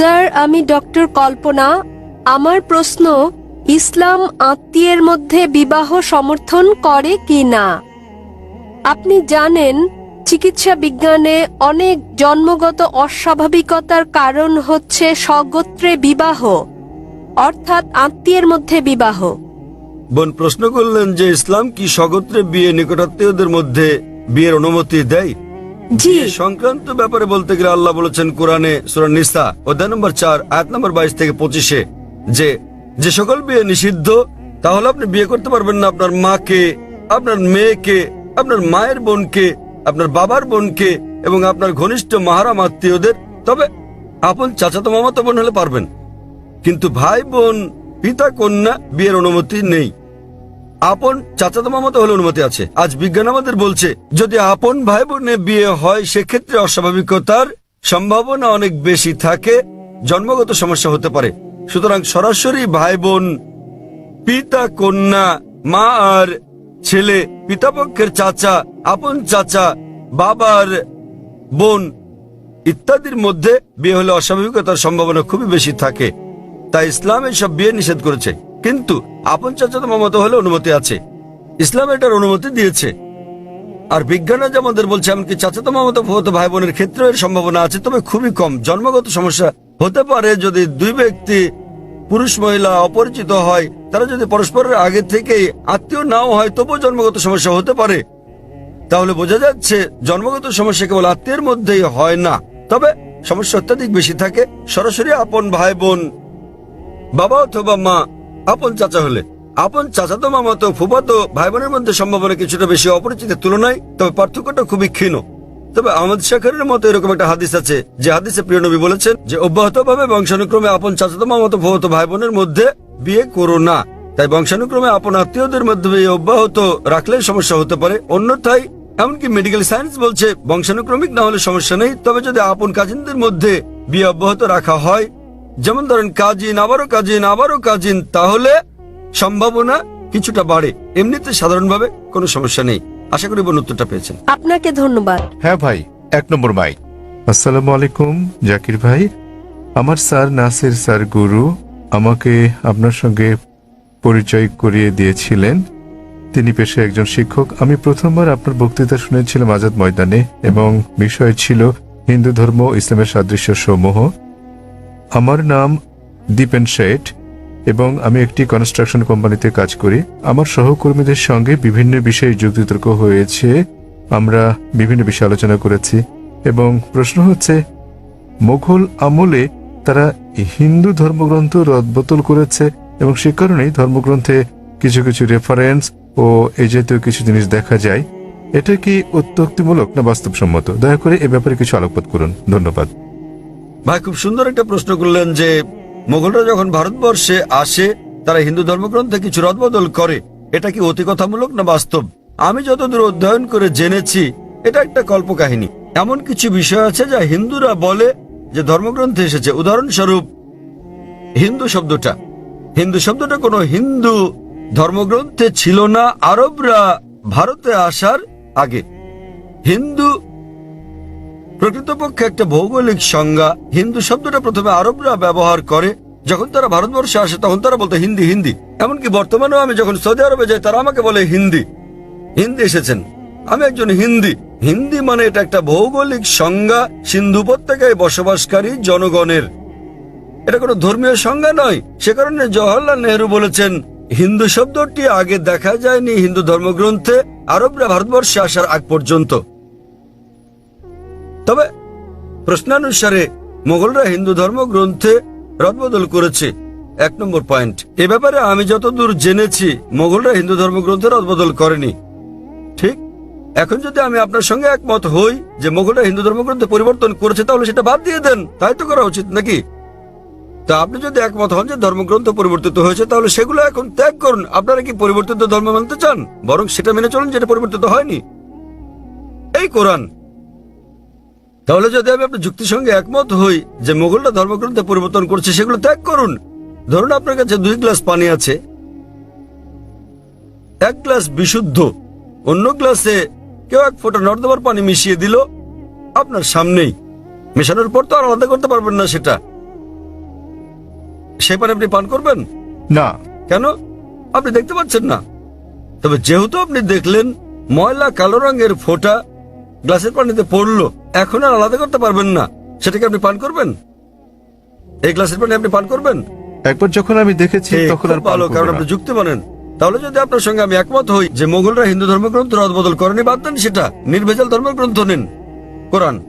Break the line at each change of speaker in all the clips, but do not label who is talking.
Sir, আমি doctor কল্পনা। আমার প্রশ্ন, ইসলাম আত্মীয়ের মধ্যে বিবাহ সমর্থন করে কি না? আপনি জানেন, চিকিৎসা বিজ্ঞানে অনেক জন্মগত অস্বাভাবিকতার কারণ হচ্ছে স্বগোত্রে বিবাহ, অর্থাৎ আত্মীয়ের মধ্যে বিবাহ।
বোন, প্রশ্ন করলেন যে ইসলাম কি স্বগোত্রে বিয়ে নিকটাত্মীয়দের মধ্যে বিয়ের অনুমতি দেয়?
জি।
সংক্রান্ত ব্যাপারে বলতে গেলে আল্লাহ বলেছেন কোরআনে সুরা নিসা, অধ্যায় নম্বর চার, আয়াত নম্বর বাইশ থেকে পঁচিশে যে যে সকল বিয়ে নিষিদ্ধ, তাহলে আপনি বিয়ে করতে পারবেন না আপনার মাকে, আপনার মেয়েকে, আপনার মায়ের বোনকে, আপনার বাবার বোনকে এবং আপনার ঘনিষ্ঠ মাহারাম আত্মীয়দের। তবে আপন চাচাতো মামাতো বোন হলে পারবেন। কিন্তু ভাই বোন, পিতা কন্যা বিয়ের অনুমতি নেই। আপন চাচাতো মামাতো হলে অনুমতি আছে। আজ বিজ্ঞান আমাদের বলছে, যদি আপন ভাই বোনে বিয়ে হয়, সেক্ষেত্রে অস্বাভাবিকতার সম্ভাবনা অনেক বেশি থাকে, জন্মগত সমস্যা হতে পারে। সুতরাং সরাসরি ভাই বোন পিতা, কন্যা, মা আর ছেলে, পিতাপক্ষের চাচা, আপন চাচা, বাবার বোন ইত্যাদির মধ্যে বিয়ে হলে অস্বাভাবিকতার সম্ভাবনা খুবই বেশি থাকে। তাই ইসলাম এসব বিয়ে নিষেধ করেছে। কিন্তু আপন চাচাতো মামাতো হলে অনুমতি আছে। ইসলাম এটার অনুমতি দিয়েছে। আর বিজ্ঞান আজ আমাদের বলছে, এমনকি চাচাতো মামাতো ফুফাতো ভাই বোনের ক্ষেত্রেও এর সম্ভাবনা আছে, তবে খুবই কম। জন্মগত সমস্যা হতে পারে যদি দুই ব্যক্তি পুরুষ, মহিলা অপরিচিত হয়, তারা যদি পরস্পরের আগে থেকেই আত্মীয় নাও হয়, তবুও জন্মগত সমস্যা হতে পারে। তাহলে বোঝা যাচ্ছে, জন্মগত সমস্যা কেবল আত্মীয়ের মধ্যেই হয় না। তবে সমস্যা অত্যাধিক বেশি থাকে। সরাসরি আপন ভাই বোন বাবা অথবা মা আপন চাচা হলে। আপন চাচাতো, মামাতো, ফুফাতো ভাই বোনের মধ্যে সম্ভাবনা কিছুটা বেশি অপরিচিতের তুলনায়, তবে পার্থক্যটা খুবই ক্ষীণ। তবে আহমদ শাখারের মতো এরকম একটা হাদিস আছে, যে হাদিসে প্রিয় নবী বলেছেন যে, অব্যাহতভাবে বংশানুক্রমে আপন চাচাতো, মামাতো, ফুফাতো ভাই বোনের মধ্যে বিয়ে করো না। তাই বংশানুক্রমে আপন আত্মীয়দের মধ্যে বিয়ে অব্যাহত রাখলে সমস্যা হতে পারে। অন্যথায়, এমনকি মেডিকেল সায়েন্স বলছে, বংশানুক্রমিক না হলে সমস্যা নেই। তবে যদি আপন কাজিনদের মধ্যে বিয়ে অব্যাহত রাখা হয় যেমন ধরেন কাজিন আবারও কাজিন আবারও কাজিন তাহলে সম্ভাবনা কিছুটা বাড়ে। এমনিতে সাধারণভাবে কোনো সমস্যা নেই। আশা করি বোন উত্তরটা পেয়েছেন।
আপনাকে ধন্যবাদ।
হ্যাঁ ভাই এক নম্বর মাইক। আসসালামু আলাইকুম জাকির ভাই। আমার স্যার নাসির স্যার গুরু আমাকে আপনার সঙ্গে পরিচয় করিয়ে দিয়েছিলেন। তিনি পেশায় একজন শিক্ষক। আমি প্রথমবার আপনার বক্তৃতা শুনেছিলাম আজাদ ময়দানে এবং বিষয় ছিল হিন্দু ধর্ম ইসলামের সাদৃশ্য সমূহ আমার নাম দীপেন শেঠ এবং আমি একটি কনস্ট্রাকশন কোম্পানিতে কাজ করি। আমার সহকর্মীদের সঙ্গে বিভিন্ন বিষয়ে যুক্তিতর্ক হয়েছে। আমরা বিভিন্ন বিষয়ে আলোচনা করেছি এবং প্রশ্ন হচ্ছে, মুঘল আমলে তারা হিন্দু ধর্মগ্রন্থ রদবতল করেছে এবং সে কারণেই ধর্মগ্রন্থে কিছু কিছু রেফারেন্স ও এ জাতীয় কিছু জিনিস দেখা যায়। এটা কি উত্তক্তিমূলক না বাস্তবসম্মত? দয়া করে এ ব্যাপারে কিছু আলোকপাত করুন। ধন্যবাদ।
ভাই, খুব সুন্দর একটা প্রশ্ন করলেন যে মোগলরা যখন ভারতবর্ষে আসে, তারা হিন্দু ধর্মগ্রন্থে কিছু রদবদল করে। এটা কি অতিকথামূলক না বাস্তব? আমি যতদূর অধ্যয়ন করে জেনেছি, এটা একটা কল্পকাহিনী। এমন কিছু বিষয় আছে যা হিন্দুরা বলে যে ধর্মগ্রন্থে এসেছে। উদাহরণস্বরূপ, হিন্দু শব্দটা। হিন্দু শব্দটা কোনো হিন্দু ধর্মগ্রন্থে ছিল না, আরবরা ভারতে আসার আগে। হিন্দু প্রকৃতপক্ষে একটা ভৌগোলিক সংজ্ঞা। হিন্দু শব্দটা প্রথমে আরবরা ব্যবহার করে। যখন তারা ভারতবর্ষে আসে, তখন তারা বলতো হিন্দি হিন্দি। এমনকি বর্তমানেও আমি যখন সৌদি আরবে যাই, তারা আমাকে বলে হিন্দি। হিন্দি এসেছেন। আমি একজন হিন্দি। হিন্দি মানে এটা একটা ভৌগোলিক সংজ্ঞা। সিন্ধু উপত্যকায় বসবাসকারী জনগণের। এটা কোনো ধর্মীয় সংজ্ঞা নয়। সে কারণে জওয়াহরলাল নেহরু বলেছেন, হিন্দু শব্দটি আগে দেখা যায়নি হিন্দু ধর্মগ্রন্থে। আরবরা ভারতবর্ষে আসার আগ পর্যন্ত। তবে প্রশ্নানুসারে মোগলরা হিন্দু ধর্মগ্রন্থে রদবদল করেছে। এক নম্বর পয়েন্ট। এ ব্যাপারে আমি যতদূর জেনেছি মোগলরা হিন্দু ধর্মগ্রন্থে রদবদল করেনি। ঠিক? এখন যদি আমি আপনার সঙ্গে একমত হই যে মোগলরা হিন্দু ধর্মগ্রন্থে পরিবর্তন করেছে, তাহলে সেটা বাদ দিয়ে দেন। তাই তো করা উচিত নাকি? তা আপনি যদি একমত হন যে ধর্মগ্রন্থ পরিবর্তিত হয়েছে, তাহলে সেগুলো এখন ত্যাগ করুন। আপনারা কি পরিবর্তিত ধর্ম মানতে চান? বরং সেটা মেনে চলুন যেটা পরিবর্তিত হয়নি। এই কোরআন তাহলে যদি আমি আপনার যুক্তির সঙ্গে একমত হই যে মোগলরা ধর্মগ্রন্থে পরিবর্তন করছে সেগুলো ত্যাগ করুন। ধরুন আপনার কাছে দুই গ্লাস পানি আছে। এক গ্লাস বিশুদ্ধ। অন্য গ্লাসে কেউ এক ফোঁটা নর্দমার পানি মিশিয়ে দিল আপনার সামনেই। মেশানোর পর তো আর আলাদা করতে পারবেন না সেটা। সেই পানি আপনি পান করবেন?
না।
কেন? আপনি দেখতে পাচ্ছেন না। তবে যেহেতু আপনি দেখলেন ময়লা কালো রঙের ফোঁটা গ্লাসের পানিতে পড়ল এখন আর আলাদা করতে পারবেন না। সেটাকে আপনি পান করবেন? এই গ্লাসের পানি আপনি পান করবেন?
একবার যখন আমি দেখেছি তখন
খুব
আর
ভালো কারণ আপনি যুক্তি বলেন তাহলে যদি আপনার সঙ্গে আমি একমত হই যে মোগলরা হিন্দু ধর্মগ্রন্থ রদবদল করেনি বাদ দেন সেটা। নির্ভেজাল ধর্মগ্রন্থ নিন। কোরআন।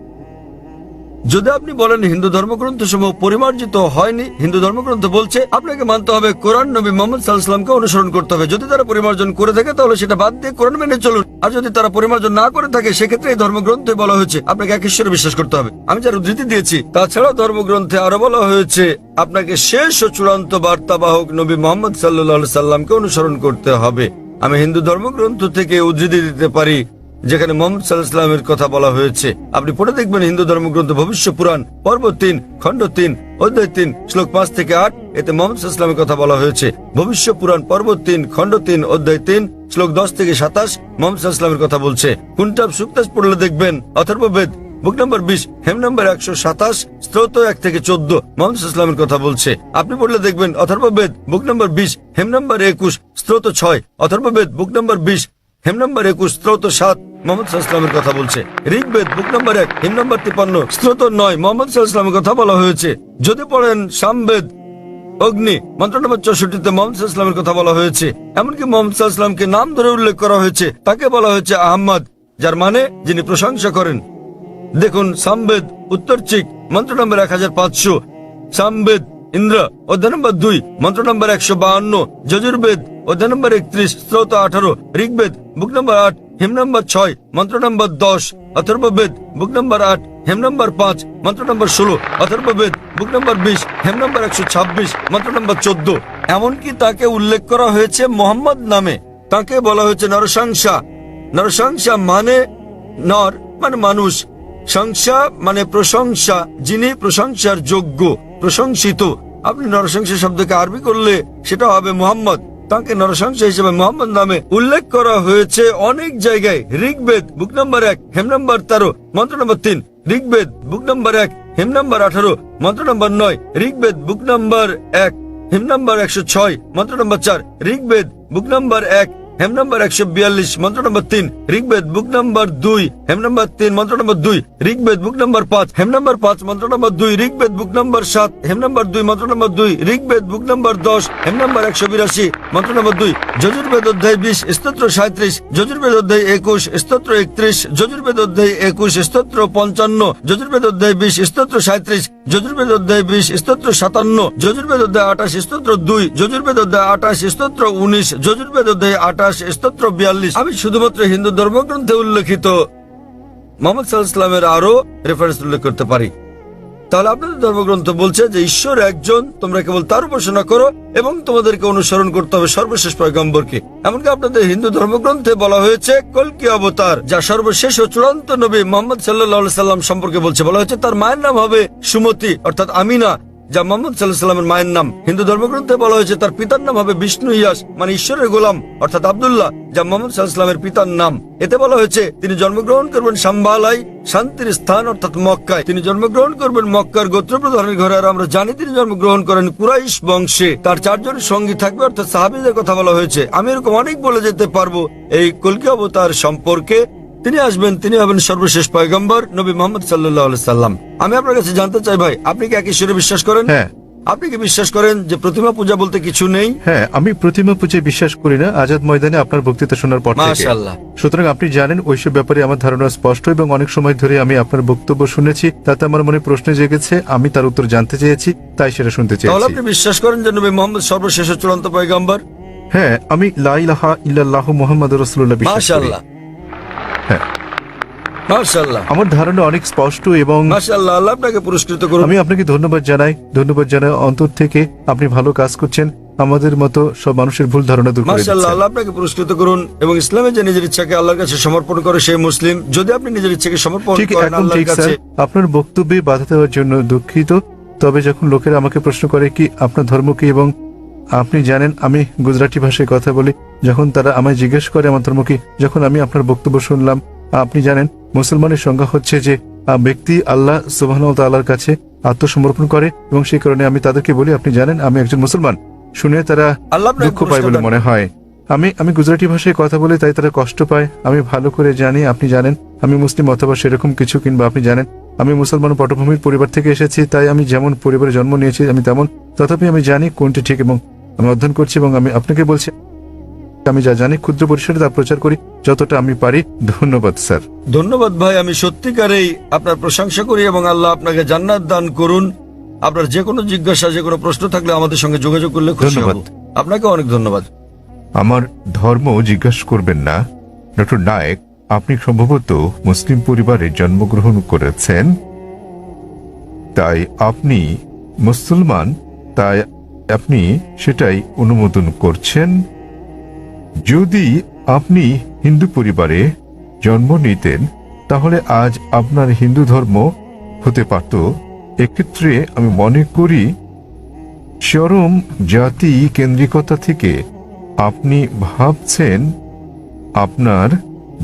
যদি আপনি বলেন হিন্দু ধর্মগ্রন্থ সমূহ পরিমার্জিত হয়নি, হিন্দু ধর্মগ্রন্থ বলছে, আপনাকে মানতে হবে কোরআন নবী মোহাম্মদ সাল্লাহামকে অনুসরণ করতে হবে। যদি তারা পরিমার্জন করে থাকে, তাহলে সেটা বাদ দিয়ে কোরআন মেনে চলুন। আর যদি তারা পরিমার্জন না করে থাকে, সেক্ষেত্রে এই ধর্মগ্রন্থে বলা হয়েছে, আপনাকে এক ঈশ্বরে বিশ্বাস করতে হবে। আমি যার উদ্ধৃতি দিয়েছি, তাছাড়াও ধর্মগ্রন্থে আরও বলা হয়েছে, আপনাকে শেষ ও চূড়ান্ত বার্তাবাহক নবী মোহাম্মদ সাল্লাহ সাল্লামকে অনুসরণ করতে হবে। আমি হিন্দু ধর্মগ্রন্থ থেকে উদ্ধৃতি দিতে পারি। যেখানে মোহাম্মদ সাল্লাহামের কথা বলা হয়েছে। আপনি পড়ে দেখবেন হিন্দু ধর্মগ্রন্থ, ভবিষ্য পুরাণ পর্ব তিন, খণ্ড তিন, অধ্যায় তিন, শ্লোক পাঁচ থেকে আট, এতে মোহাম্মদ সাল্লামের কথা বলা হয়েছে। ভবিষ্য পুরাণ পর্ব তিন, খণ্ড তিন, অধ্যায় তিন, শ্লোক দশ থেকে সাতাশ, মোহাম্মদ সাল্লামের কথা বলছে। কুন্টাব সুক্তাস পড়লে দেখবেন, অথর্ববেদ, বুক নম্বর বিশ, হেম নম্বর একশো সাতাশ স্ত্রোত এক থেকে চোদ্দ, মোহাম্মদ ইসলামের কথা বলছে। আপনি পড়লে দেখবেন, অথর্ববেদ, বুক নম্বর বিশ, হেম নম্বর একুশ স্ত্রোত ছয়, অথর্ববেদ, বুক নম্বর বিশ, হেম নম্বর একুশ স্ত্রোত সাত মোহাম্মদ কথা বলছে। ঋগ্বেদ বুক নম্বর এক, হেম নম্বর তিপ্পান্ন স্ত্রোত নয়, মোহাম্মদ ইসলামের কথা বলা হয়েছে। যদি পড়েন সামবেদ অগ্নি, মন্ত্র নম্বর চৌষট্টিতে মোহাম্মদ ইসলামের কথা বলা হয়েছে। এমনকি মোহাম্মদ ইসলামকে নাম ধরে উল্লেখ করা হয়েছে। তাকে বলা হয়েছে আহম্মদ, যার মানে যিনি প্রশংসা করেন। দেখুন সামবেদ উত্তর চিক, মন্ত্র নম্বর এক হাজার পাঁচশো। সামবেদ ইন্দ্র, অধ্যায় নম্বর দুই, মন্ত্র নম্বর একশো বাহান্ন। যজুর্বেদ, অধ্যায় নম্বর একত্রিশ, স্রোত আঠারো। ঋগ্বেদ, বুক নম্বর আট হিম নম্বর ছয়, মন্ত্র নম্বর দশ, অথর্ববেদ বুক নম্বর আট হেম নম্বর পাঁচ, মন্ত্র নম্বর ষোলো, অথর্ববেদ বুক নম্বর বিশ হেম নম্বর একশো ছাব্বিশ, মন্ত্র নম্বর চোদ্দ। এমনকি তাকে উল্লেখ করা হয়েছে মোহাম্মদ নামে। তাকে বলা হয়েছে নরসংসা নরসংসা মানে নর মানে মানুষ। সংসা মানে প্রশংসা, যিনি প্রশংসার যোগ্য, প্রশংসিত। আপনি নরসংসা শব্দকে আরবি করলে সেটা হবে মোহাম্মদ। তাকে নরসংস হিসেবে মোহাম্মদ নামে উল্লেখ করা হয়েছে। অনেক জায়গায় ঋগ্বেদ, বুক নম্বর এক, হেম নম্বর তেরো, মন্ত্র নম্বর তিন, ঋগ্বেদ, বুক নম্বর এক, হেম নম্বর আঠারো, মন্ত্র নম্বর নয়, ঋগ্বেদ, বুক নম্বর এক, হেম নম্বর একশো ছয়, মন্ত্র নম্বর চার, ঋগ্বেদ, বুক নম্বর এক হেম নম্বর একশো বিয়াল্লিশ, মন্ত্র নম্বর তিন, ঋগ্বেদ, বুক নম্বর দুই, হেম নম্বর তিন, মন্ত্র নম্বর দুই, ঋগ্বেদ, বুক নম্বর পাঁচ, হেম নম্বর পাঁচ, মন্ত্র নম্বর দুই, ঋগ্বেদ, বুক নম্বর সাত, হেম নম্বর দুই, মন্ত্র নম্বর দুই, ঋগ্বেদ, বুক নম্বর দশ, হেম নম্বর একশো বিরাশি, মন্ত্র নম্বর দুই, যজুর্বেদ অধ্যায় বিশ, স্তোত্র সাঁত্রিশ যজুর্বেদ অধ্যায় একুশ, স্তোত্র একত্রিশ, যজুর্বেদ অধ্যায় একুশ, স্তোত্র পঞ্চান্ন, যজুর্বেদ অধ্যায় বিশ, স্তোত্র সাঁত্রিশ যজুর্বেদ অধ্যায় বিশ, স্তোত্র সাতান্ন, যজুর্বেদ অধ্যায় আঠাশ, স্তোত্র দুই, যজুর্বেদ অধ্যায় আঠাশ, স্তোত্র উনিশ, যজুর্বেদ অধ্যায় আঠাশ স্তোত্র বিয়াল্লিশ। আমি শুধুমাত্র হিন্দু ধর্মগ্রন্থে উল্লেখিত। মোহাম্মদ সাল্লামের আরও রেফারেন্স উল্লেখ করতে পারি। তাহলে আপনাদের ধর্মগ্রন্থ বলছে যে, ঈশ্বর একজন, তোমরা কেবল তার উপাসনা করো এবং তোমাদেরকে অনুসরণ করতে হবে সর্বশেষ পয়গম্বরকে। এমনকি আপনাদের হিন্দু ধর্মগ্রন্থে বলা হয়েছে কলকি অবতার? যা সর্বশেষ ও চূড়ান্ত নবী মোহাম্মদ সাল্লাহ সাল্লাম সম্পর্কে বলছে। বলা হয়েছে, তার মায়ের নাম হবে সুমতি, অর্থাৎ আমিনা। যা মোহাম্মদ সাল্লাহ সাল্লামের মায়ের নাম। হিন্দু ধর্মগ্রন্থে বলা হয়েছে, তার পিতার নাম হবে বিষ্ণু ইয়াস মানে ঈশ্বরের গোলাম, অর্থাৎ আব্দুল্লাহ, যা মোহাম্মদ সাল্লাহামের পিতার নাম। এতে বলা হয়েছে, তিনি জন্মগ্রহণ করবেন সাম্বালাই শান্তির স্থান অর্থাৎ মক্কায়। তিনি জন্মগ্রহণ করবেন মক্কার গোত্র গোত্রপ্রধানের ঘরে, আর আমরা জানি তিনি জন্মগ্রহণ করেন কুরাইশ বংশে। তার চারজন সঙ্গী থাকবে, অর্থাৎ সাহাবিদের কথা বলা হয়েছে। আমি এরকম অনেক বলে যেতে পারব, এই কলকি অবতার সম্পর্কে। তিনি আসবেন তিনি হবেন সর্বশেষ পয়গম্বর নবী মোহাম্মদ সাল্লাহ সাল্লাম। আমি আপনার কাছে জানতে চাই ভাই আপনি কি এক ঈশ্বরে বিশ্বাস করেন?
হ্যাঁ।
আপনি কি বিশ্বাস করেন যে প্রতিমা পূজা বলতে কিছু নেই?
হ্যাঁ আমি প্রতিমা পুজোয় বিশ্বাস করি না আজাদ ময়দানে আপনার বক্তৃতা শোনার পর থেকে। সুতরাং আপনি জানেন ওইসব ব্যাপারে আমার ধারণা স্পষ্ট এবং অনেক সময় ধরে আমি আপনার বক্তব্য শুনেছি তাতে আমার মনে প্রশ্ন জেগেছে আমি তার উত্তর জানতে চেয়েছি তাই সেটা শুনতে
তাহলে
চেয়েছি
আপনি বিশ্বাস করেন যে নবী মোহাম্মদ সর্বশেষ চূড়ান্ত পয়গম্বর?
হ্যাঁ আমি লাইলাহা ইল্লাল্লাহু মুহাম্মাদুর রাসূলুল্লাহ বিশ্বাস করি। হ্যাঁ। আমার ধারণা অনেক স্পষ্ট এবং
আল্লাহ আপনাকে পুরস্কৃত করুন।
আমি আপনাকে ধন্যবাদ জানাই ধন্যবাদ জানাই অন্তর থেকে আপনি ভালো কাজ করছেন আমাদের মতো সব মানুষের ভুল ধারণা দূর করে
মাশাআল্লাহ আল্লাহ আপনাকে পুরস্কৃত করুন এবং ইসলামে যে নিজের ইচ্ছাকে আল্লাহর কাছে সমর্পণ করে সেই মুসলিম যদি আপনি নিজের ইচ্ছাকে সমর্পণ
ঠিক
করেন
একদম
আল্লাহর
ঠিক
কাছে।
আপনার বক্তব্যে বাধা দেওয়ার জন্য দুঃখিত তবে যখন লোকেরা আমাকে প্রশ্ন করে কি আপনার ধর্ম কি এবং আপনি জানেন আমি গুজরাটি ভাষায় কথা বলি। যখন তারা আমায় জিজ্ঞেস করে আমার ধর্ম কি যখন আমি আপনার বক্তব্য শুনলাম আপনি জানেন মুসলমানের সংজ্ঞা হচ্ছে যে ব্যক্তি আল্লাহ সুবাহ তাল্লাহর কাছে আত্মসমর্পণ করে এবং সেই কারণে আমি তাদেরকে বলি আপনি জানেন আমি একজন মুসলমান। শুনে তারা
আল্লাহ
দুঃখ পায় বলে মনে হয়। আমি আমি গুজরাটি ভাষায় কথা বলে তাই তারা কষ্ট পায়। আমি ভালো করে জানি আপনি জানেন আমি মুসলিম অথবা সেরকম কিছু কিংবা আপনি জানেন আমি মুসলমান পটভূমির পরিবার থেকে এসেছি তাই আমি যেমন পরিবারে জন্ম নিয়েছি আমি তেমন তথাপি আমি জানি কোনটি ঠিক এবং আমি অধ্যয়ন করছি এবং আমি আপনাকে বলছি আমি যা জানি ক্ষুদ্র পরিসরে তা প্রচার করি যতটা আমি পারি। ধন্যবাদ স্যার।
ধন্যবাদ ভাই আমি সত্যিকারেই আপনার প্রশংসা করি এবং আল্লাহ আপনাকে জান্নাত দান করুন। আপনার যে কোনো জিজ্ঞাসা যে কোনো প্রশ্ন থাকলে আমাদের সঙ্গে যোগাযোগ করলে খুশি হব।
ধন্যবাদ।
আপনাকে অনেক ধন্যবাদ।
আমার ধর্ম জিজ্ঞাসা করবেন না। ডক্টর নায়েক আপনি সম্ভবত মুসলিম পরিবারে জন্মগ্রহণ করেছেন। তাই আপনি মুসলমান তাই আপনি সেটাই অনুমোদন করছেন। যদি আপনি হিন্দু পরিবারে জন্ম নিতেন, তাহলে আজ আপনার হিন্দু ধর্ম হতে পারত। এক্ষেত্রে আমি মনে করি চরম জাতি কেন্দ্রিকতা থেকে আপনি ভাবছেন আপনার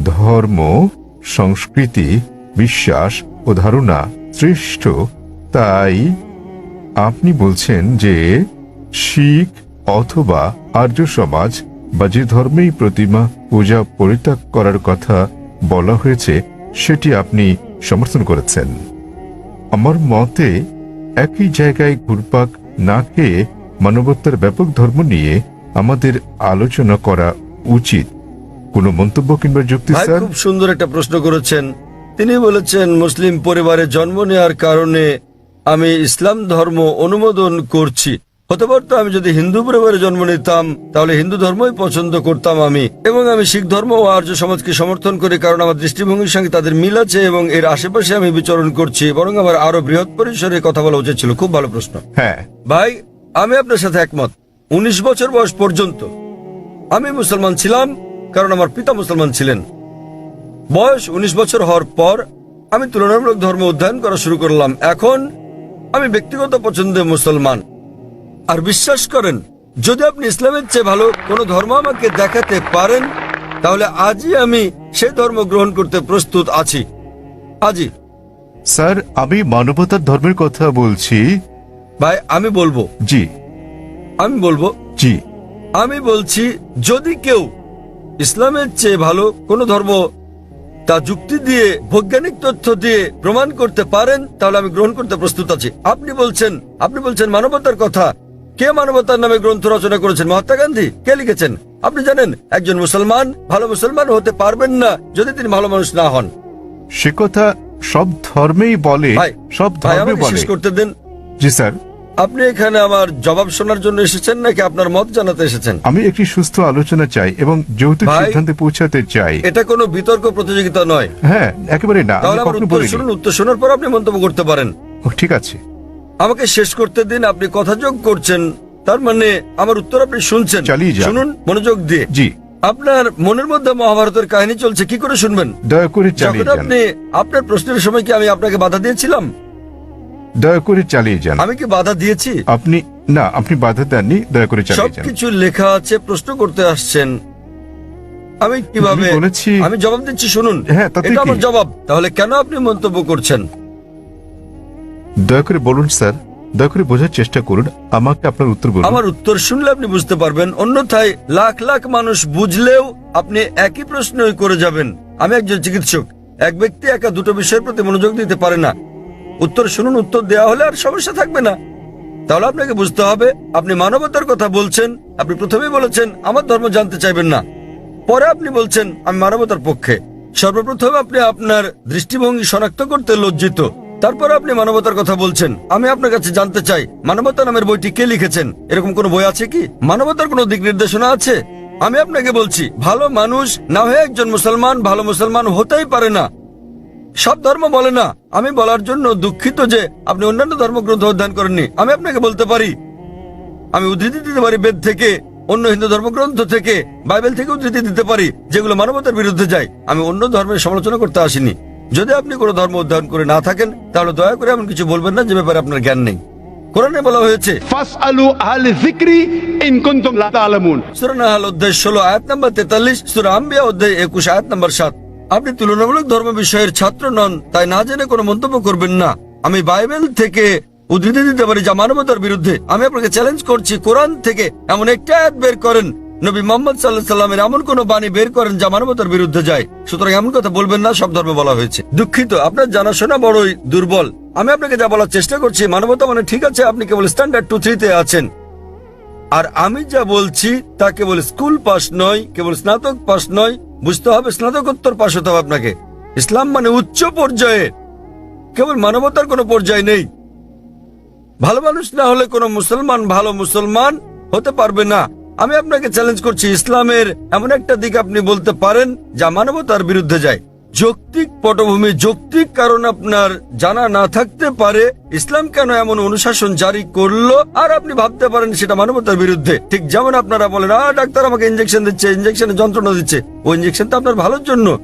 ধর্ম, সংস্কৃতি, বিশ্বাস ও ধারণা শ্রেষ্ঠ। তাই আপনি বলছেন যে শিখ অথবা আর্য সমাজ বা যে ধর্মেই প্রতিমা পূজা পরিত্যাগ করার কথা বলা হয়েছে সেটি আপনি সমর্থন করেছেন। আমার মতে একই জায়গায় ঘুরপাক না খেয়ে মানবতার ব্যাপক ধর্ম নিয়ে আমাদের আলোচনা করা উচিত। কোনো মন্তব্য কিংবা যুক্তি স্যার?
খুব সুন্দর একটা প্রশ্ন করেছেন। তিনি বলেছেন মুসলিম পরিবারে জন্ম নেওয়ার কারণে আমি ইসলাম ধর্ম অনুমোদন করছি। হতে পারতো আমি যদি হিন্দু পরিবারে জন্ম নিতাম তাহলে হিন্দু ধর্মই পছন্দ করতাম আমি। এবং আমি শিখ ধর্ম ও আর্য সমাজকে সমর্থন করি কারণ আমার দৃষ্টিভঙ্গির সঙ্গে তাদের মিল আছে এবং এর আশেপাশে আমি বিচরণ করছি বরং আমার আরও বৃহৎ পরিসরে কথা বলা উচিত ছিল। খুব ভালো প্রশ্ন।
হ্যাঁ।
ভাই আমি আপনার সাথে একমত। উনিশ বছর বয়স পর্যন্ত আমি মুসলমান ছিলাম কারণ আমার পিতা মুসলমান ছিলেন। বয়স উনিশ বছর হওয়ার পর আমি তুলনামূলক ধর্ম অধ্যয়ন করা শুরু করলাম। এখন আমি ব্যক্তিগত পছন্দে মুসলমান। আর বিশ্বাস করেন যদি আপনি ইসলামের চেয়ে ভালো কোনো ধর্ম আমাকে দেখাতে পারেন তাহলে আজই আমি সে ধর্ম গ্রহণ করতে প্রস্তুত আছি। আজই।
স্যার আমি মানবতার ধর্মের কথা বলছি।
ভাই আমি বলব।
জি।
আমি বলব।
জি।
আমি বলছি যদি কেউ ইসলামের চেয়ে ভালো কোনো ধর্ম তা যুক্তি দিয়ে বৈজ্ঞানিক তথ্য দিয়ে প্রমাণ করতে পারেন তাহলে আমি গ্রহণ করতে প্রস্তুত আছি। আপনি বলছেন আপনি বলছেন মানবতার কথা। কে মানবতার নামে গ্রন্থ রচনা করেছেন মহাত্মা গান্ধী? কে লিখেছেন? আপনি জানেন একজন মুসলমান ভালো মুসলমান হতে পারবেন না যদি তিনি ভালো মানুষ না হন।
সে কথা সব ধর্মেই বলে সব ধর্মে বলে।
করতে দেন।
জি স্যার।
আপনি এখানে আমার জবাব শোনার জন্য এসেছেন নাকি আপনার মত জানাতে এসেছেন?
আমি একটি সুস্থ আলোচনা চাই এবং যৌতুক সিদ্ধান্তে পৌঁছাতে চাই।
এটা কোনো বিতর্ক প্রতিযোগিতা নয়।
হ্যাঁ একেবারে না
তাহলে আমার উত্তর শুনুন উত্তর শোনার পর আপনি মন্তব্য করতে পারেন।
ঠিক আছে।
আমাকে শেষ করতে দিন আপনি কথা যোগ করছেন। তার মানে আমার উত্তর আপনি শুনছেন।
চালিয়ে যান।
শুনুন মনোযোগ দিয়ে।
জি।
আপনার মনের মধ্যে মহাভারতের কাহিনী চলছে কি করে শুনবেন?
দয়া করে চালিয়ে
যখন
যান।
আপনি আপনার প্রশ্নের সময় কি আমি আপনাকে বাধা দিয়েছিলাম?
দয়া করে চালিয়ে যান।
আমি কি বাধা দিয়েছি?
আপনি না আপনি বাধা দেননি দয়া করে চালিয়ে যান।
সবকিছু লেখা আছে প্রশ্ন করতে আসছেন। আমি কীভাবে
আমি বলেছি
আমি জবাব দিচ্ছি শুনুন।
হ্যাঁ, তাতে
এটা
কি?
আমার জবাব। তাহলে কেন আপনি মন্তব্য করছেন?
দয়া করে বলুন স্যার, দয়া করে বোঝার চেষ্টা করুন, আমাকে আপনার উত্তর বলুন।
আমার উত্তর শুনলে আপনি বুঝতে পারবেন। অন্যথায় লাখ লাখ মানুষ বুঝলেও আপনি একই প্রশ্নই করে যাবেন। আমি একজন চিকিৎসক। এক ব্যক্তি একা দুটো বিষয়ের প্রতি মনোযোগ দিতে পারে না। উত্তর শুনুন, উত্তর দেওয়া হলে আর সমস্যা থাকবে না। তাহলে আপনাকে বুঝতে হবে, আপনি মানবতার কথা বলছেন, আপনি প্রথমেই বলেছেন, আমার ধর্ম জানতে চাইবেন না। পরে আপনি বলছেন, আমি মানবতার পক্ষে। সর্বপ্রথম আপনি আপনার দৃষ্টিভঙ্গি শনাক্ত করতে লজ্জিত। তারপর আপনি মানবতার কথা বলছেন। আমি আপনার কাছে জানতে চাই, মানবতা নামের বইটি কে লিখেছেন? এরকম কোনো বই আছে কি? মানবতার কোনো দিক নির্দেশনা আছে? আমি আপনাকে বলছি, ভালো মানুষ না হয়ে একজন মুসলমান ভালো মুসলমান হতেই পারে না। সব ধর্ম বলে না। আমি বলার জন্য দুঃখিত যে আপনি অন্যান্য ধর্মগ্রন্থ অধ্যয়ন করেননি। আমি আপনাকে বলতে পারি, আমি উদ্ধৃতি দিতে পারি বেদ থেকে, অন্য হিন্দু ধর্মগ্রন্থ থেকে, বাইবেল থেকে উদ্ধৃতি দিতে পারি, যেগুলো মানবতার বিরুদ্ধে যায়। আমি অন্য ধর্মের সমালোচনা করতে আসিনি। যদি আপনি কোনো ধর্ম অধ্যয়ন করে না থাকেন তাহলে দয়া করে এমন কিছু বলবেন না যে ব্যাপারে আপনার জ্ঞান নেই। কোরআনে বলা হয়েছে
ফাসআলু আহলে যিকরি ইন কুনতুম লা তা'লামুন
সুরা নাহাল অধ্যায় ষোলো আয়াত নাম্বার তেতাল্লিশ সুরা আম্বিয়া অধ্যায় একুশ আয়াত নাম্বার সাত। আপনি তুলনামূলক ধর্ম বিষয়ের ছাত্র নন তাই না জেনে কোনো মন্তব্য করবেন না। আমি বাইবেল থেকে উদ্ধৃতি দিতে পারি যা মানবতার বিরুদ্ধে। আমি আপনাকে চ্যালেঞ্জ করছি কোরআন থেকে এমন একটা অ্যাড বের করেন নবী মোহাম্মদ সাল্লাহ সাল্লামের এমন কোন বাণী বের করেন যা মানবতার বিরুদ্ধে যায়। সুতরাং এমন কথা বলবেন না, সব ধর্মে বলা হয়েছে। দুঃখিত, আপনার জানাশোনা বড়ই দুর্বল। আমি আপনাকে যা বলার চেষ্টা করছি, মানবতা মানে ঠিক আছে, আপনি কেবল স্ট্যান্ডার্ড টু থ্রিতে আছেন। আর আমি যা বলছি, তা কেবল স্কুল পাস নয়, কেবল স্নাতক পাস নয়, বুঝতে হবে স্নাতকোত্তর পাস হতে হবে আপনাকে। ইসলাম মানে উচ্চ পর্যায়ে, কেবল মানবতার কোনো পর্যায় নেই। ভালো মানুষ না হলে কোনো মুসলমান ভালো মুসলমান হতে পারবে না। আমি আপনাকে চ্যালেঞ্জ করছি, ইসলামের এমন একটা দিক আপনি বলতে পারেন যা মানবতার বিরুদ্ধে যায়। যৌক্তিক পটভূমি, যৌক্তিক কারণ আপনার জানা না থাকতে পারে। ইসলাম কেন এমন অনুশাসন জারি করল? আর আপনি ভাবতে পারেন সেটা মানবতার বিরুদ্ধে। ঠিক যেমন আপনারা বলেন আ ডাক্তার আমাকে ইঞ্জেকশন দিচ্ছে ইঞ্জেকশনে যন্ত্রণা দিচ্ছে। ওই ইঞ্জেকশন তো আপনার ভালোর জন্য।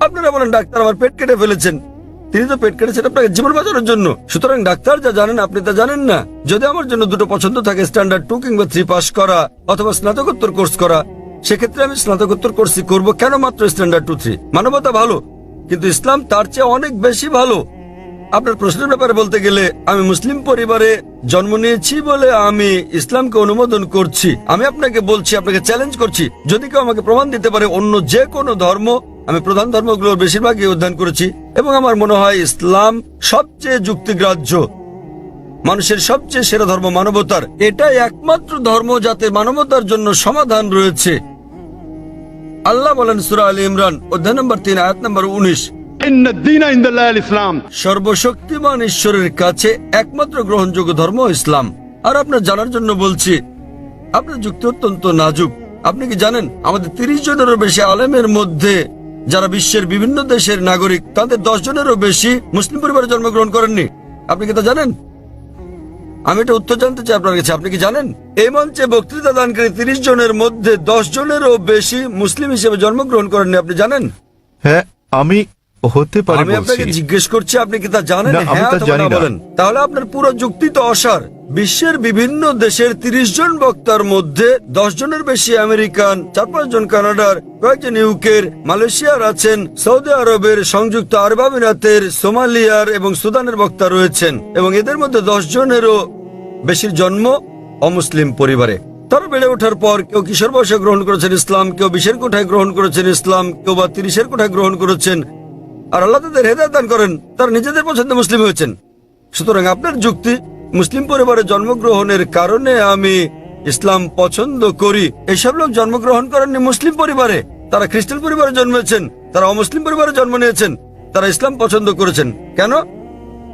আপনারা বলেন, ডাক্তার আমার পেট কেটে ফেলেছেন। তিনি তো পেট কেটেছেন আপনাকে জীবন বাঁচানোর জন্য। সুতরাং ডাক্তার যা জানেন, আপনি তা জানেন না। যদি আমার জন্য দুটো পছন্দ থাকে স্ট্যান্ডার্ড টু কিংবা থ্রি পাস করা অথবা স্নাতকোত্তর কোর্স করা, সেক্ষেত্রে আমি স্নাতকোত্তর কোর্সই করব। কেন মাত্র স্ট্যান্ডার্ড টু থ্রি মানবতা ভালো, কিন্তু ইসলাম তার চেয়ে অনেক বেশি ভালো। আপনার প্রশ্নের ব্যাপারে বলতে গেলে, আমি মুসলিম পরিবারে জন্ম নিয়েছি বলে আমি ইসলামকে অনুমোদন করছি। আমি আপনাকে বলছি, আপনাকে চ্যালেঞ্জ করছি, যদি কেউ আমাকে প্রমাণ দিতে পারে অন্য যে কোনো ধর্ম আমি প্রধান ধর্মগুলোর বেশিরভাগই অধ্যয়ন করেছি এবং আমার মনে হয় ইসলাম সবচেয়ে যুক্তিগ্রাহ্য মানুষের সবচেয়ে সেরা ধর্ম মানবতার। এটাই একমাত্র ধর্ম যাতে মানবতার জন্য সমাধান রয়েছে। আল্লাহ বলেন সুরা আলী ইমরান অধ্যায় নম্বর তিন আয়াত নম্বর উনিশ। সর্বশক্তিমান ঈশ্বরের কাছে একমাত্র গ্রহণযোগ্য ধর্ম ইসলাম। আর আপনার জানার জন্য বলছি আপনার যুক্তি অত্যন্ত নাজুক। আপনি কি জানেন আমাদের তিরিশ জনেরও বেশি আলেমের মধ্যে যারা বিশ্বের বিভিন্ন দেশের নাগরিক তাদের দশ জনেরও বেশি মুসলিম পরিবারে জন্মগ্রহণ করেননি। আপনি কি তা জানেন? আমি এটা উত্তর জানতে চাই আপনার কাছে আপনি কি জানেন? এই মঞ্চে বক্তৃতা দানকারী তিরিশ জনের মধ্যে দশ জনেরও বেশি মুসলিম হিসেবে জন্মগ্রহণ করেননি আপনি জানেন?
হ্যাঁ আমি হতে পারি
আমি আপনাকে জিজ্ঞেস করছি আপনি কি তা জানেন? হ্যাঁ। বলেন। তাহলে আপনার পুরো যুক্তি তো অসার। বিশ্বের বিভিন্ন দেশের তিরিশ জন বক্তার মধ্যে দশ জনের বেশি আমেরিকান, চার পাঁচ জন কানাডার, কয়েকজন ইউকের, মালয়েশিয়ার আছেন, সৌদি আরবের সংযুক্ত আরব আমিরাতের, সোমালিয়ার এবং সুদানের বক্তা রয়েছেন এবং এদের মধ্যে দশ জনেরও বেশির জন্ম অমুসলিম পরিবারে। তারা বেড়ে ওঠার পর কেউ কিশোর বয়সে গ্রহণ করেছেন ইসলাম, কেউ বিশের কোঠায় গ্রহণ করেছেন ইসলাম, কেউ বা তিরিশের কোঠায় গ্রহণ করেছেন। আর আল্লাহ তাদের হেদায়ত দান করেন, তারা নিজেদের পছন্দে মুসলিম হয়েছেন। সুতরাং আপনার যুক্তি মুসলিম পরিবারে জন্মগ্রহণের কারণে আমি ইসলাম পছন্দ করি। এসব লোক জন্মগ্রহণ করেননি মুসলিম পরিবারে। তারা খ্রিস্টান পরিবারে জন্মেছেন, তারা অমুসলিম পরিবারে জন্ম নিয়েছেন, তারা ইসলাম পছন্দ করেছেন। কেন?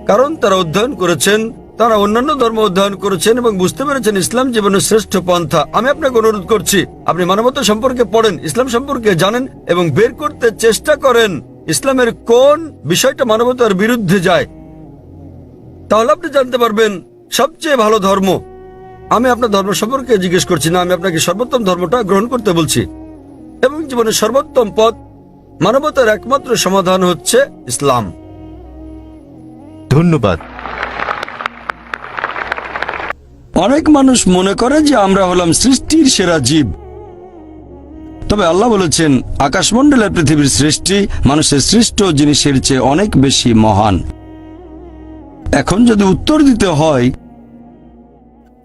কারণ তারা অধ্যয়ন করেছেন, তারা অন্যান্য ধর্ম অধ্যয়ন করেছেন এবং বুঝতে পেরেছেন ইসলাম জীবনের শ্রেষ্ঠ পন্থা। আমি আপনাকে অনুরোধ করছি, আপনি মানবতা সম্পর্কে পড়েন, ইসলাম সম্পর্কে জানেন এবং বের করতে চেষ্টা করেন। ইসলামের কোন বিষয়টা মানবতার বিরুদ্ধে যায় তাহলে আপনি জানতে পারবেন সবচেয়ে ভালো ধর্ম। আমি আপনার ধর্ম সম্পর্কে জিজ্ঞেস করছি না আমি আপনাকে সর্বোত্তম ধর্মটা গ্রহণ করতে বলছি। এবং জীবনের সর্বোত্তম পথ মানবতার একমাত্র সমাধান হচ্ছে ইসলাম।
ধন্যবাদ।
অনেক মানুষ মনে করে যে আমরা হলাম সৃষ্টির সেরা জীব। তবে আল্লাহ বলেছেন আকাশমণ্ডলের পৃথিবীর সৃষ্টি মানুষের সৃষ্ট জিনিসের চেয়ে অনেক বেশি মহান। এখন যদি উত্তর দিতে হয়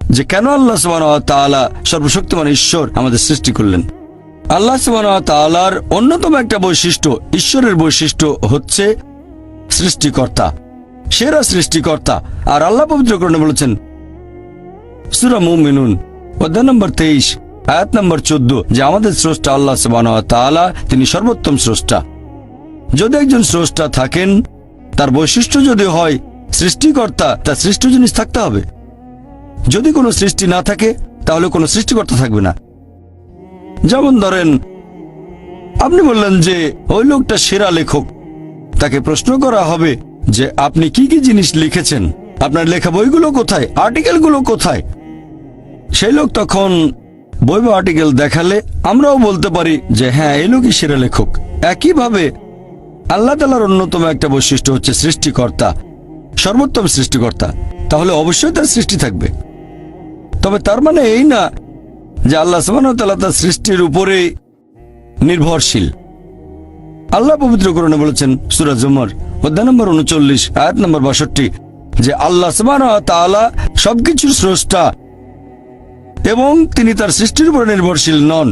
যে কেন আল্লাহ তাআলা সর্বশক্তিমান ঈশ্বর আমাদের সৃষ্টি করলেন? আল্লাহ তাআলার অন্যতম একটা বৈশিষ্ট্য, ঈশ্বরের বৈশিষ্ট্য হচ্ছে সৃষ্টিকর্তা। সেরা সৃষ্টিকর্তা। আর আল্লাহ পবিত্রকরণে বলেছেন, সুরা মুমিনুন, অধ্যায় নম্বর তেইশ, আয়াত নম্বর চোদ্দ, যে আমাদের স্রষ্টা আল্লাহ তাআলা, তিনি সর্বোত্তম স্রষ্টা। যদি একজন স্রষ্টা থাকেন, তার বৈশিষ্ট্য যদি হয় সৃষ্টিকর্তা, তার সৃষ্ট জিনিস থাকতে হবে। যদি কোনো সৃষ্টি না থাকে, তাহলে কোনো সৃষ্টিকর্তা থাকবে না। যেমন ধরেন, আপনি বললেন যে, ওই লোকটা সেরা লেখক। তাকে প্রশ্ন করা হবে যে, আপনি কি কি জিনিস লিখেছেন? আপনার লেখা বইগুলো কোথায়? আর্টিকেলগুলো কোথায়? সেই লোক তখন বই বা আর্টিকেল দেখালে আমরাও বলতে পারি যে হ্যাঁ এই লোকই সেরা লেখক। একইভাবে আল্লাহ তালার অন্যতম একটা বৈশিষ্ট্য হচ্ছে সৃষ্টিকর্তা। সর্বোত্তম সৃষ্টিকর্তা, তাহলে অবশ্যই তার সৃষ্টি থাকবে। তবে তার মানে এই না যে আল্লাহ সুবহানাহু তার সৃষ্টির উপরে নির্ভরশীল। আল্লাহ পবিত্র করণে বলেছেন সুরাজ জুমর অধ্যায় নম্বর উনচল্লিশ, আয়াত নম্বর বাষট্টি, যে আল্লাহ তাআলা সবকিছুর স্রষ্টা এবং তিনি তার সৃষ্টির উপর নির্ভরশীল নন।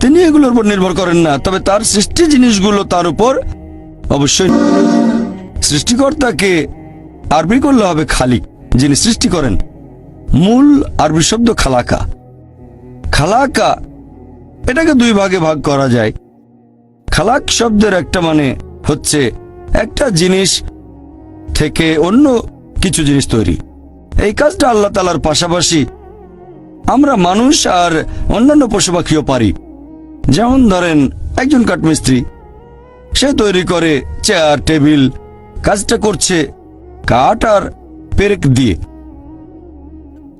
তিনি এগুলোর উপর নির্ভর করেন না, তবে তার সৃষ্টি জিনিসগুলো তার উপর অবশ্যই সৃষ্টিকর্তাকে আরবি করলে হবে খালিক যিনি সৃষ্টি করেন। মূল আরবি শব্দ খালাকা। খালাকা, এটাকে দুই ভাগে ভাগ করা যায়। খালাক শব্দের একটা মানে হচ্ছে একটা জিনিস থেকে অন্য কিছু জিনিস তৈরি। এই কাজটা আল্লাহ তালার পাশাপাশি আমরা মানুষ আর অন্যান্য পশু পাখিও পারি। যেমন ধরেন একজন কাঠমিস্ত্রি, সে তৈরি করে চেয়ার, টেবিল কাজটা করছে কাঠ আর পেরেক দিয়ে।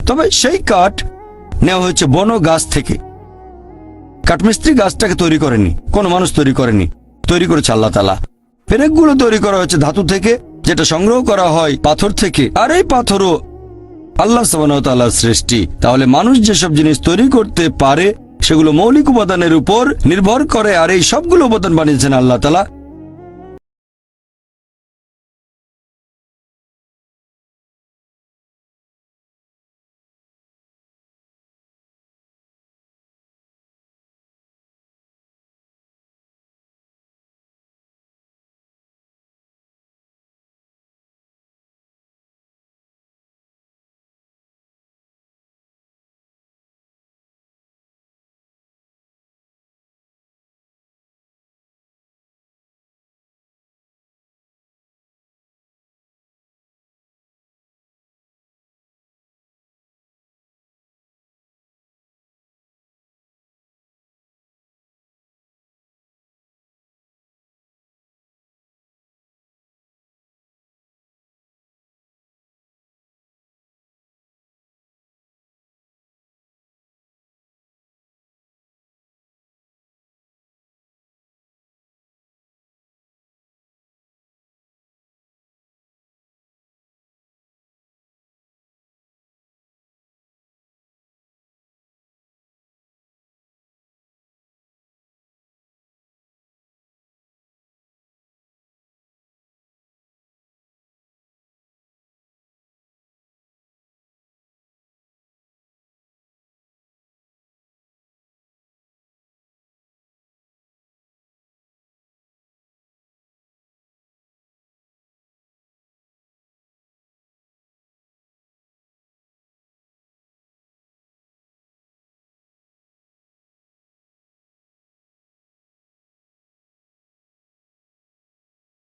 তবে সেই কাঠ নেওয়া হয়েছে বন গাছ থেকে। কাঠমিস্ত্রি গাছটাকে তৈরি করেনি, কোনো মানুষ তৈরি করেনি, তৈরি করেছে আল্লাহ তালা। পেরেকগুলো তৈরি করা হয়েছে ধাতু থেকে, যেটা সংগ্রহ করা হয় পাথর থেকে। আর এই পাথরও আল্লাহ সাবানতাল্লাহর সৃষ্টি। তাহলে মানুষ যেসব জিনিস তৈরি করতে পারে, সেগুলো মৌলিক উপাদানের উপর নির্ভর করে, আর এই সবগুলো উপাদান বানিয়েছেন আল্লাহ তালা।